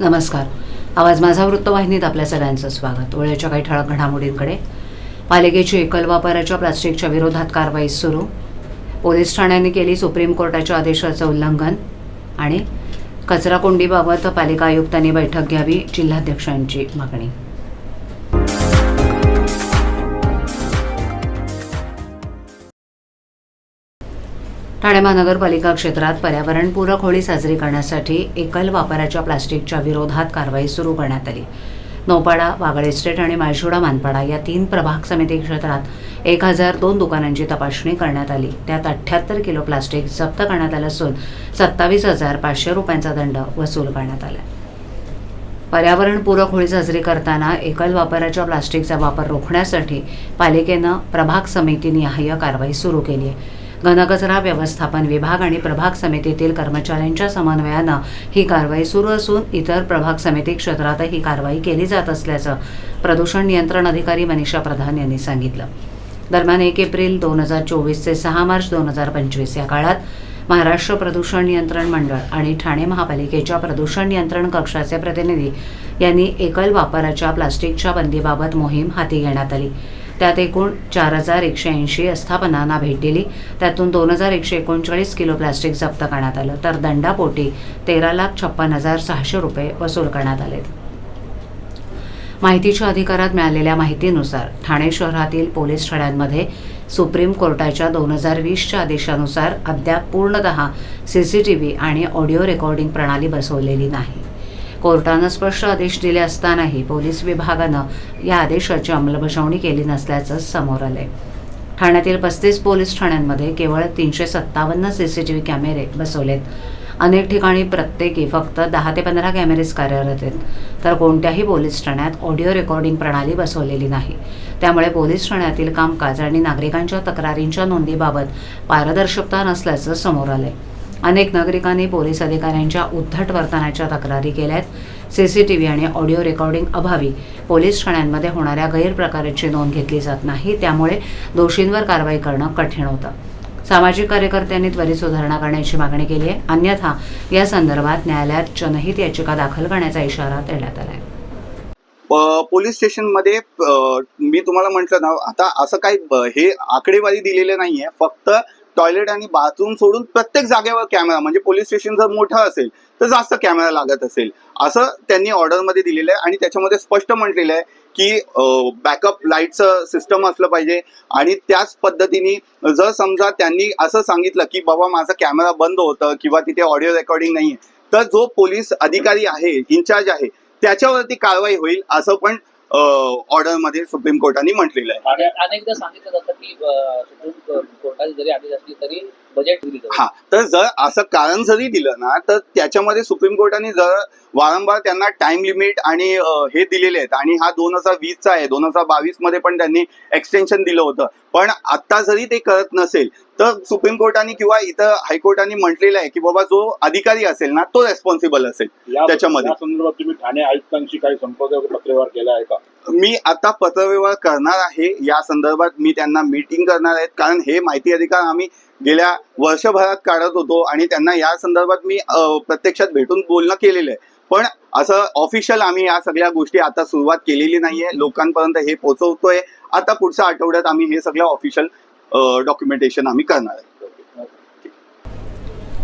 नमस्कार. आवाज माझा वृत्तवाहिनीत आपल्या सगळ्यांचं स्वागत. वेळेच्या काही ठळक घडामोडींकडे. पालिकेची एकल वापराच्या प्लास्टिकच्या विरोधात कारवाई सुरू. पोलीस ठाण्याने केली सुप्रीम कोर्टाच्या आदेशाचं उल्लंघन आणि कचराकोंडीबाबत पालिका आयुक्तांनी बैठक घ्यावी जिल्हाध्यक्षांची मागणी. ठाणे महानगरपालिका क्षेत्रात पर्यावरणपूरक होळी साजरी करण्यासाठी एकल वापराच्या प्लास्टिकच्या विरोधात कारवाई सुरू करण्यात आली. नौपाडा वागळ इस्टेट आणि माळशोडा मानपाडा या तीन प्रभाग समिती क्षेत्रात एक हजार दोन दुकानांची तपासणी करण्यात आली. त्यात अठ्ठ्याहत्तर किलो प्लास्टिक जप्त करण्यात आलं असून सत्तावीस हजार पाचशे रुपयांचा दंड वसूल करण्यात आला. पर्यावरणपूरक होळी साजरी करताना एकल वापराच्या प्लास्टिकचा वापर रोखण्यासाठी पालिकेनं प्रभाग समितीनिहाय कारवाई सुरू केली आहे. घनकचरा व्यवस्थापन विभाग आणि प्रभाग समितीतील कर्मचाऱ्यांच्या समन्वयानं ही कारवाई सुरू असून इतर प्रभाग समिती क्षेत्रातही ही कारवाई केली जात असल्याचं प्रदूषण नियंत्रण अधिकारी मनीषा प्रधान यांनी सांगितलं. दरम्यान एक एप्रिल दोन हजार चोवीस ते सहा मार्च दोन हजार पंचवीस या काळात महाराष्ट्र प्रदूषण नियंत्रण मंडळ आणि ठाणे महापालिकेच्या प्रदूषण नियंत्रण कक्षाचे प्रतिनिधी यांनी एकल वापराच्या प्लास्टिकच्या बंदीबाबत मोहीम हाती घेण्यात आली. त्यात एकूण चार हजार एकशे ऐंशी आस्थापनांना भेट दिली. त्यातून दोन हजार एकशे एकोणचाळीस किलो प्लास्टिक जप्त करण्यात आलं. तर दंडापोटी तेरा लाख छप्पन हजार सहाशे रुपये वसूल करण्यात आले माहितीच्या अधिकारात मिळालेल्या माहितीनुसार ठाणे शहरातील पोलीस ठाण्यांमध्ये सुप्रीम कोर्टाच्या दोन हजार वीसच्या आदेशानुसार अद्याप पूर्णतः सी सी टी व्ही आणि ऑडिओ रेकॉर्डिंग प्रणाली बसवलेली नाही. कोर्टानं स्पष्ट आदेश दिले असतानाही पोलीस विभागानं या आदेशाची अंमलबजावणी केली नसल्याचं समोर आलंय. ठाण्यातील पस्तीस पोलीस ठाण्यांमध्ये केवळ तीनशे सत्तावन्न सी सी टी व्ही कॅमेरे बसवलेत. अनेक ठिकाणी प्रत्येकी फक्त दहा ते पंधरा कॅमेरेज कार्यरत आहेत. तर कोणत्याही पोलीस ठाण्यात ऑडिओ रेकॉर्डिंग प्रणाली बसवलेली नाही. त्यामुळे पोलीस ठाण्यातील कामकाज आणि नागरिकांच्या तक्रारींच्या नोंदीबाबत पारदर्शकता नसल्याचं समोर आलंय. अनेक नागरिकांनी पोलीस अधिकाऱ्यांच्या उद्धट वर्तनाच्या तक्रारी केल्या आहेत सीसीटीव्ही आणि ऑडिओ रेकॉर्डिंग अभावी पोलीस ठाण्यांमध्ये होणाऱ्या गैरप्रकाराची नोंद घेतली जात नाही. त्यामुळे दोषींवर कारवाई करणं कठीण होतं. सामाजिक कार्यकर्त्यांनी त्वरित सुधारणा करण्याची मागणी केली आहे. अन्यथा या संदर्भात न्यायालयात जनहित याचिका दाखल करण्याचा इशारा देण्यात आला आहे. पोलीस स्टेशनमध्ये मी तुम्हाला म्हटलं ना आता असं काही हे आकडेवारी दिलेले नाहीये. फक्त टॉयलेट आणि बाथरूम सोडून प्रत्येक जागेवर कॅमेरा म्हणजे पोलीस स्टेशन जर मोठं असेल तर जास्त कॅमेरा लागत असेल. असं त्यांनी ऑर्डरमध्ये दिलेलं आहे आणि त्याच्यामध्ये स्पष्ट म्हटलेलं आहे की बॅकअप लाईटचं सिस्टम असलं पाहिजे आणि त्याच पद्धतीने जर समजा त्यांनी असं सांगितलं की बाबा माझा कॅमेरा बंद होतं किंवा तिथे ऑडिओ रेकॉर्डिंग नाही तर जो पोलीस अधिकारी आहे इन्चार्ज आहे त्याच्यावरती कारवाई होईल असं पण ऑर्डरमध्ये सुप्रीम कोर्टाने म्हटलेलं आहे. अनेकदा सांगितलं जातं की सुप्रीम कोर्टाची जरी आदेश असली तरी बजेट हा तर जर असं कारण जरी दिलं ना तर त्याच्यामध्ये सुप्रीम कोर्टाने जर वारंवार त्यांना टाइम लिमिट आणि हे दिलेले आहेत आणि हा दोन हजार वीसचा आहे दोन हजार बावीसमध्ये पण त्यांनी एक्सटेन्शन दिलं होतं. पण आता जरी ते करत नसेल तर सुप्रीम कोर्टाने किंवा इथं हायकोर्टाने म्हटलेलं आहे की बाबा जो अधिकारी असेल ना तो रेस्पॉन्सिबल असेल त्याच्यामध्ये. संदर्भात तुम्ही ठाणे आयुक्तांशी काही संपर्क पत्रव्यवहार केला आहे का? मी आता पत्रव्यवहार करणार आहे या संदर्भात मी त्यांना मीटिंग करणार आहेत कारण हे माहिती अधिकार आम्ही गेल्या वर्षभरात काढत होतो आणि त्यांना या संदर्भात मी प्रत्यक्षात भेटून बोलणं केलेलं आहे. पण असं ऑफिशियल आम्ही या सगळ्या गोष्टी आता सुरुवात केलेली नाहीये लोकांपर्यंत हे पोहोचवतोय. आता पुढच्या आठवड्यात आम्ही हे सगळं ऑफिशियल डॉक्युमेंटेशन आम्ही करणार आहे.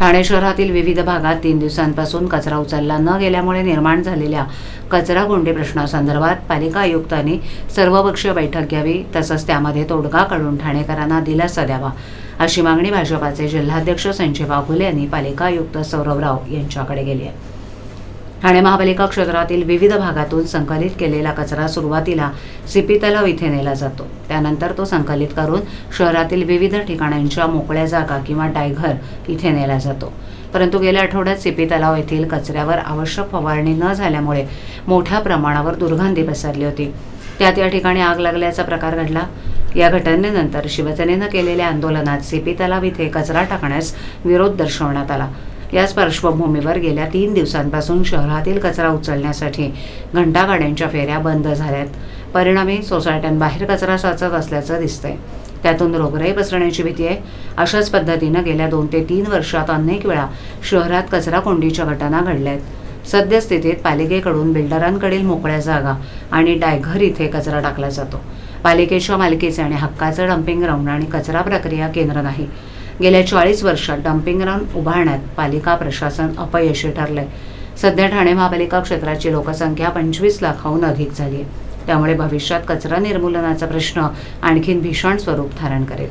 ठाणे शहरातील विविध भागात तीन दिवसांपासून कचरा उचलला न गेल्यामुळे निर्माण झालेल्या कचरा कोंडी प्रश्नासंदर्भात पालिका आयुक्तांनी सर्वपक्षीय बैठक घ्यावी तसंच त्यामध्ये तोडगा काढून ठाणेकरांना दिलासा द्यावा अशी मागणी भाजपाचे जिल्हाध्यक्ष संजय वाघुले यांनी पालिका आयुक्त सौरभ राव यांच्याकडे केली आहे. ठाणे महापालिका क्षेत्रातील विविध भागातून संकलित केलेला कचरा सुरुवातीला सिपी तलाव इथे नेला जातो. त्यानंतर तो संकलित करून शहरातील विविध ठिकाणांच्या मोकळ्या जागा किंवा डायघर इथे नेला जातो. परंतु गेल्या आठवड्यात सिपी तलाव येथील कचऱ्यावर आवश्यक फवारणी न झाल्यामुळे मोठ्या प्रमाणावर दुर्गंधी पसरली होती. त्यात या ठिकाणी आग लागल्याचा प्रकार घडला. या घटनेनंतर शिवसेनेनं केलेल्या आंदोलनात सिपी तलाव इथे कचरा टाकण्यास विरोध दर्शवण्यात आला. याच पार्श्वभूमीवर गेल्या तीन दिवसांपासून शहरातील कचरा उचलण्यासाठी घंटागाड्यांच्या फेऱ्या बंद झाल्यात. परिणामी सोसायट्यांबाहेर कचरा साचत असल्याचं दिसतंय. त्यातून रोगराई पसरण्याची भीती आहे. अशाच पद्धतीनं गेल्या दोन ते तीन वर्षात अनेक वेळा शहरात कचरा कोंडीच्या घटना घडल्या आहेत सद्यस्थितीत पालिकेकडून बिल्डरांकडील मोकळ्या जागा आणि डायघर इथे कचरा टाकला जातो. पालिकेच्या मालकीचे आणि हक्काचं डम्पिंग ग्राउंड आणि कचरा प्रक्रिया केंद्र नाही. गेल्या चाळीस वर्षात डम्पिंग ग्राउंड उभारण्यात पालिका प्रशासन अपयशी ठरलंय. सध्या ठाणे महापालिका क्षेत्राची लोकसंख्या पंचवीस लाखाहून अधिक झाली आहे त्यामुळे भविष्यात कचरा निर्मूलनाचा प्रश्न आणखीन भीषण स्वरूप धारण करेल.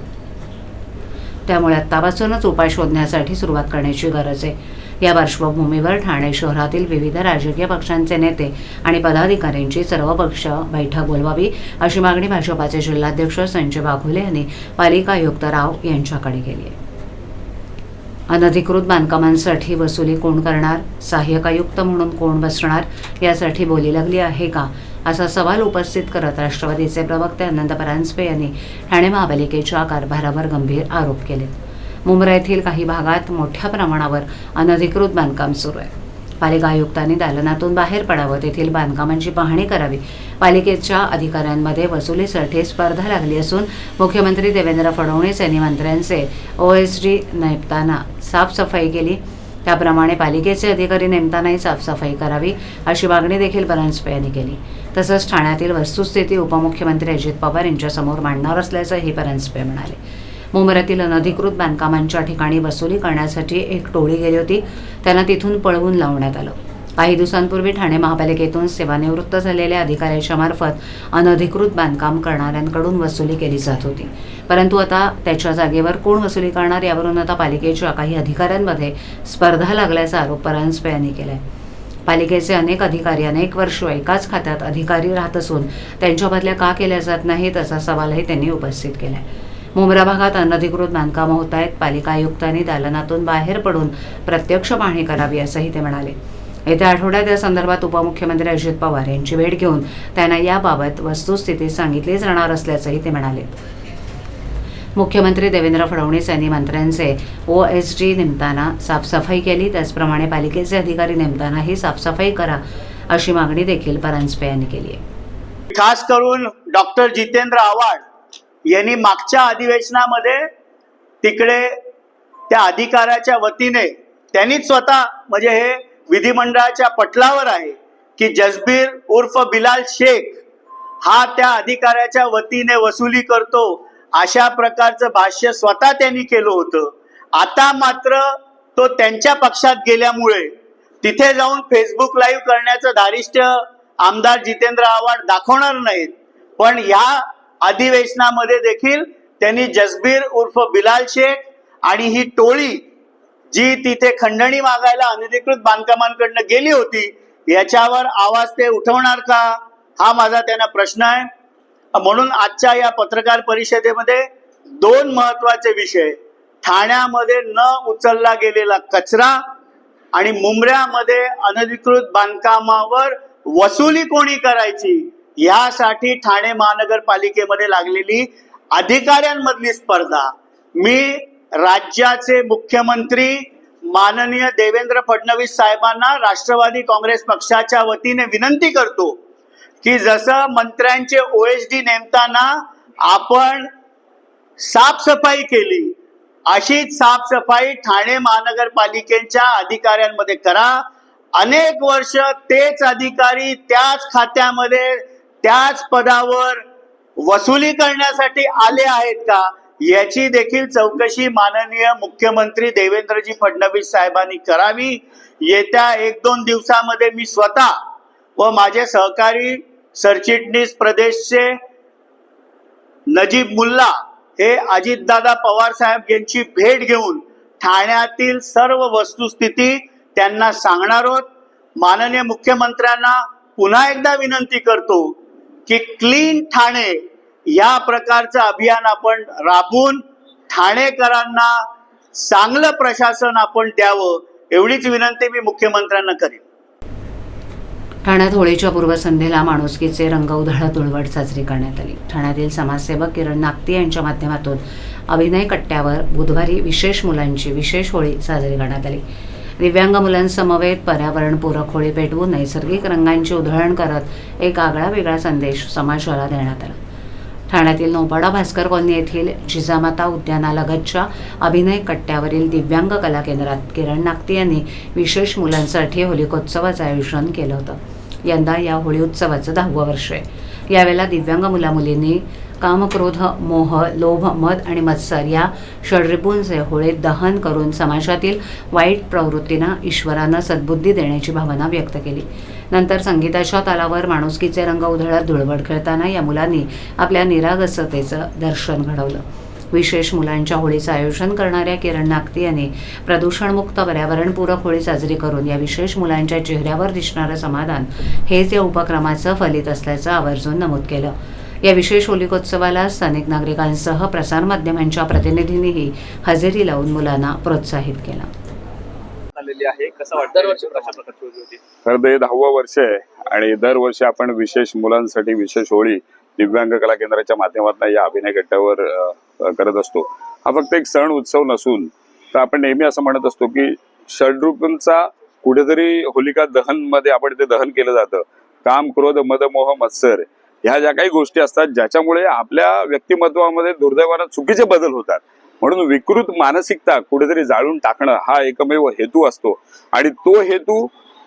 त्यामुळे आत्तापासूनच उपाय शोधण्यासाठी सुरुवात करण्याची गरज आहे. या पार्श्वभूमीवर ठाणे शहरातील विविध राजकीय पक्षांचे नेते आणि पदाधिकाऱ्यांची सर्वपक्ष बैठक बोलवावी अशी मागणी भाजपाचे जिल्हाध्यक्ष संजय बाघुले यांनी पालिका आयुक्त राव यांच्याकडे केली आहे. अनधिकृत बांधकामांसाठी वसुली कोण करणार? सहाय्यक आयुक्त म्हणून कोण बसणार? यासाठी बोली लागली आहे का? असा सवाल उपस्थित करत राष्ट्रवादीचे प्रवक्ते आनंद परांजपे यांनी ठाणे महापालिकेच्या कारभारावर गंभीर आरोप केले. मुंब्रा येथील काही भागात मोठ्या प्रमाणावर अनधिकृत बांधकाम सुरू आहे. पालिका आयुक्तांनी दालनातून बाहेर पडावं तेथील बांधकामांची पाहणी करावी. पालिकेच्या अधिकाऱ्यांमध्ये वसुलीसाठी स्पर्धा लागली असून मुख्यमंत्री देवेंद्र फडणवीस यांनी मंत्र्यांचे ओ एस डी नेमताना साफसफाई केली. त्याप्रमाणे पालिकेचे अधिकारी नेमतानाही साफसफाई करावी अशी मागणी देखील परांजपे यांनी केली. तसंच ठाण्यातील वस्तुस्थिती उपमुख्यमंत्री अजित पवार यांच्यासमोर मांडणार असल्याचंही परांजपे म्हणाले. मुंबईतील अनधिकृत बांधकामांच्या ठिकाणी वसुली करण्यासाठी एक टोळी गेली होती. त्यांना तिथून पळवून लावण्यात आलं. काही दिवसांपूर्वी ठाणे महापालिकेतून सेवानिवृत्त झालेल्या अधिकाऱ्याच्या मार्फत अनधिकृत बांधकाम करणाऱ्यांकडून वसुली केली जात होती. परंतु आता त्याच्या जागेवर कोण वसुली करणार यावरून आता पालिकेच्या काही अधिकाऱ्यांमध्ये स्पर्धा लागल्याचा आरोप परांजपे यांनी केलाय. पालिकेचे अनेक अधिकारी अनेक वर्ष एकाच खात्यात अधिकारी राहत असून त्यांच्या बदल्या का केल्या जात नाहीत असा सवालही त्यांनी उपस्थित केलाय. मुंब्रा भागात अनधिकृत बांधकामं होत आहेत. पालिका आयुक्तांनी दालनातून बाहेर पडून प्रत्यक्ष पाहणी करावी असंही ते म्हणाले. येत्या आठवड्यात या संदर्भात उपमुख्यमंत्री अजित पवार यांची भेट घेऊन त्यांना याबाबत वस्तुस्थिती सांगितली जाणार असल्याचंही ते म्हणाले. मुख्यमंत्री देवेंद्र फडणवीस यांनी मंत्र्यांचे ओ एस डी नेमताना साफसफाई केली. त्याचप्रमाणे पालिकेचे अधिकारी नेमतानाही साफसफाई करा अशी मागणी देखील परांजपे यांनी केली आहे. खास करून डॉक्टर जितेंद्र आव्हाड यांनी मागच्या अधिवेशनामध्ये तिकडे त्या अधिकाऱ्याच्या वतीने त्यांनीच स्वतः म्हणजे हे विधिमंडळाच्या पटलावर आहे की जसबीर उर्फ बिलाल शेख हा त्या अधिकाऱ्याच्या वतीने वसुली करतो अशा प्रकारचं भाष्य स्वतः त्यांनी केलं होतं. आता मात्र तो त्यांच्या पक्षात गेल्यामुळे तिथे जाऊन फेसबुक लाईव्ह करण्याचं धारिष्ट आमदार जितेंद्र आव्हाड दाखवणार नाहीत. पण या अधिवेशनामध्ये देखील त्यांनी जसबीर उर्फ बिलाल शेख आणि ही टोळी जी तिथे खंडणी मागायला अनधिकृत बांधकामांकडनं गेली होती याच्यावर आवाज ते उठवणार का? हा माझा त्यांना प्रश्न आहे. म्हणून आजच्या या पत्रकार परिषदेमध्ये दोन महत्त्वाचे विषय ठाण्यामध्ये न उचलला गेलेला कचरा आणि मुंबऱ्यामध्ये अनधिकृत बांधकामावर वसुली कोणी करायची? यासाठी ठाणे महानगरपालिकेमध्ये लागलेली अधिकाऱ्यांमधली स्पर्धा. मी राज्याचे मुख्यमंत्री माननीय देवेंद्र फडणवीस साहेबांना राष्ट्रवादी काँग्रेस पक्षाच्या वतीने विनंती करतो की जसं मंत्र्यांचे ओएसडी नेमताना आपण साफसफाई केली अशीच साफसफाई ठाणे महानगरपालिकेच्या अधिकाऱ्यांमध्ये करा. अनेक वर्ष तेच अधिकारी त्याच खात्यामध्ये त्याच पदावर वसुली करण्यासाठी आले आहेत का? याची देखील चौकशी माननीय मुख्यमंत्री देवेंद्रजी फडणवीस साहेबांनी करावी. येत्या एक दोन दिवसामध्ये मी स्वतः व माझे सहकारी सरचिटणीस प्रदेशचे नजीब मुल्ला हे अजितदादा पवार साहेब यांची भेट घेऊन ठाण्यातील सर्व वस्तुस्थिती त्यांना सांगणार आहोत. माननीय मुख्यमंत्र्यांना पुन्हा एकदा विनंती करतो की क्लीन ठाणे या प्रकारचं अभियान आपण राबवून ठाणेकरांना चांगलं प्रशासन आपण द्यावं एवढीच विनंती मी मुख्यमंत्र्यांना करेन. ठाण्यात होळीच्या पूर्वसंध्येला माणुसकीचे रंग उधळत तुळवट साजरी करण्यात आली. ठाण्यातील समाजसेवक किरण नागती यांच्या माध्यमातून अभिनय कट्ट्यावर बुधवारी विशेष मुलांची विशेष होळी साजरी करण्यात आली. दिव्यांग मुलांसमवेत पर्यावरणपूरक होळी पेटवून नैसर्गिक रंगांची उधळण करत एक आगळा वेगळा संदेश समाजाला देण्यात आला. ठाण्यातील नोपाडा भास्कर कॉलनी येथील जिजामाता उद्यानालगतच्या अभिनय कट्ट्यावरील दिव्यांग कला केंद्रात किरण नागती यांनी विशेष मुलांसाठी होलिकोत्सवाचं आयोजन केलं होतं. यंदा या होळी उत्सवाचं दहावं वर्ष आहे. यावेळेला दिव्यांग मुलामुलींनी कामक्रोध मोह लोभ मद आणि मत्सर या षडरिपूंचे होळीत दहन करून समाजातील वाईट प्रवृत्तींना ईश्वरानं सद्बुद्धी देण्याची भावना व्यक्त केली. नंतर संगीताच्या तालावर माणुसकीचे रंग उधळत धुळवड खेळताना या मुलांनी आपल्या निरागसतेचं दर्शन घडवलं. विशेष मुलांच्या होळीचं आयोजन करणाऱ्या किरण नागती यांनी प्रदूषणमुक्त पर्यावरणपूरक होळी साजरी करून या विशेष मुलांच्या चेहऱ्यावर दिसणारं समाधान हेच या उपक्रमाचं फलित असल्याचं आवर्जून नमूद केलं. या विशेष होलिकोत्सवाला स्थानिक नागरिकांसह प्रसारमाध्यमांच्या प्रतिनिधींनीही हजेरी लावून मुलांना प्रोत्साहित केलं. आलेली आहे. ते दहावं वर्ष आहे आणि दरवर्षी आपण विशेष मुलांसाठी विशेष होळी दिव्यांग कला केंद्राच्या माध्यमातून या अभिनय गट्ट्यावर अ, करत असतो. हा फक्त एक सण उत्सव नसून तर आपण नेहमी असं म्हणत असतो की षड्रूपांचा कुठेतरी होलिका दहनमध्ये आपण ते दहन केलं जातं. काम क्रोध मद मोह मत्सर ह्या ज्या काही गोष्टी असतात ज्याच्यामुळे आपल्या व्यक्तिमत्वामध्ये दुर्दैवानं चुकीचे बदल होतात. म्हणून विकृत मानसिकता कुठेतरी जाळून टाकणं हा एकमेव हेतू असतो. आणि तो हेतू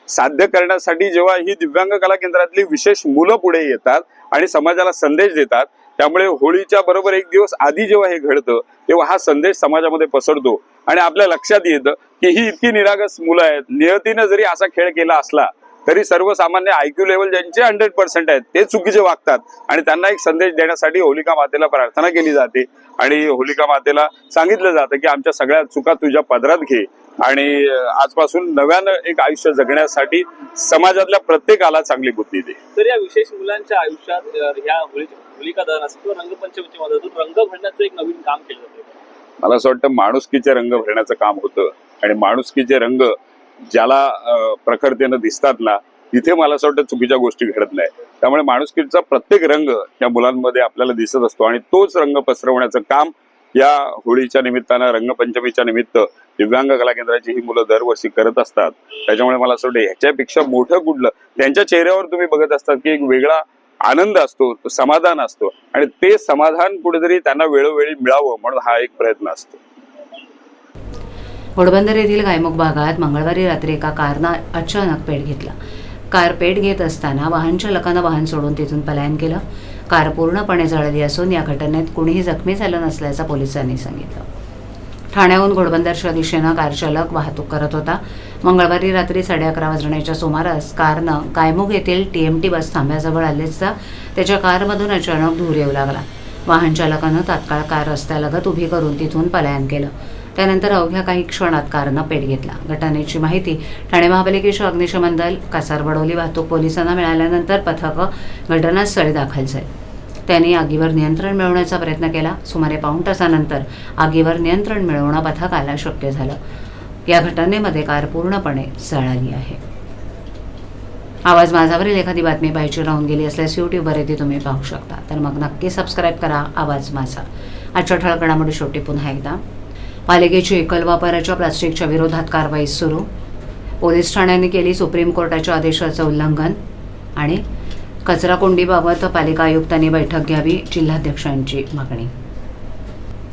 साध्य करण्यासाठी जेव्हा ही दिव्यांग कला केंद्रातली विशेष मुलं पुढे येतात आणि समाजाला संदेश देतात त्यामुळे होळीच्या बरोबर एक दिवस आधी जेव्हा हे घडतं तेव्हा हा संदेश समाजामध्ये पसरतो. आणि आपल्या लक्षात येतं की ही इतकी निरागस मुलं आहेत. नियतीनं जरी असा खेळ केला असला तरी सर्वसामान्य आयक्यू लेवल ज्यांचे हंड्रेड पर्सेंट आहेत ते चुकीचे वागतात. आणि त्यांना एक संदेश देण्यासाठी होलिका मातेला प्रार्थना केली जाते. आणि होलिका मातेला सांगितलं जातं की आमच्या सगळ्या चुका तुझ्या पदरात घे. आणि आजपासून नव्यानं एक आयुष्य जगण्यासाठी समाजातल्या प्रत्येकाला चांगली बुद्धी दे. तर या विशेष मुलांच्या आयुष्यात ह्या होलिका दहन असेल किंवा रंगपंचमीच्या मदतून रंग भरण्याचं एक नवीन काम केलं जातं. मला असं वाटतं माणुसकीचे रंग भरण्याचं काम होतं. आणि माणुसकीचे रंग ज्याला प्रखरतेनं दिसतात ना तिथे मला असं वाटतं चुकीच्या गोष्टी घडत नाही त्यामुळे माणुसकीचा प्रत्येक रंग या मुलांमध्ये आपल्याला दिसत असतो आणि तोच रंग पसरवण्याचं काम या होळीच्या निमित्तानं रंगपंचमीच्या निमित्त दिव्यांग कला केंद्राची ही मुलं दरवर्षी करत असतात. त्याच्यामुळे मला असं वाटतं ह्याच्यापेक्षा मोठं कुठलं त्यांच्या चेहऱ्यावर तुम्ही बघत असतात की एक वेगळा आनंद असतो तो समाधान असतो. आणि ते समाधान कुठेतरी त्यांना वेळोवेळी मिळावं म्हणून हा एक प्रयत्न असतो. घोडबंदर येथील गायमुख भागात मंगळवारी रात्री एका कारनं अचानक पेट घेतला. कार पेट घेत असताना वाहन चालकानं वाहन सोडून तिथून पलायन केलं. कार पूर्णपणे जळली असून या घटनेत कुणीही जखमी झालं नसल्याचं पोलिसांनी सांगितलं. ठाण्याहून घोडबंदरच्या दिशेनं कारचालक वाहतूक करत होता. मंगळवारी रात्री साडे अकरा वाजण्याच्या सुमारास कारनं गायमुख येथील टी एम टी बस थांब्याजवळ आलेचा त्याच्या कारमधून अचानक धूर येऊ लागला. वाहन चालकानं तात्काळ कार रस्त्यालगत उभी करून तिथून पलायन केलं. त्यानंतर अवघ्या काही क्षणात कारनं पेट घेतला. घटनेची माहिती ठाणे महापालिकेच्या अग्निशमन दल कासारबडोली वाहतूक पोलिसांना मिळाल्यानंतर पथकं घटनास्थळी दाखल झाली. त्यांनी आगीवर नियंत्रण मिळवण्याचा प्रयत्न केला. सुमारे पाऊण तासानंतर आगीवर नियंत्रण मिळवणं पथकाला शक्य झालं. या घटनेमध्ये कार पूर्णपणे जळाली आहे. आवाज माझावरील एखादी बातमी पाहिजे राहून गेली असल्यास यूट्यूबवर ती तुम्ही पाहू शकता. तर मग नक्की सबस्क्राईब करा. आवाज माझा. आजच्या ठळक घडामोडी शेवटी पुन्हा एकदा. पालिकेची एकल वापराच्या प्लास्टिकच्या विरोधात कारवाई सुरू. पोलीस ठाण्याने केली सुप्रीम कोर्टाच्या आदेशाचं उल्लंघन आणि कचराकुंडीबाबत पालिका आयुक्तांनी बैठक घ्यावी जिल्हाध्यक्षांची मागणी.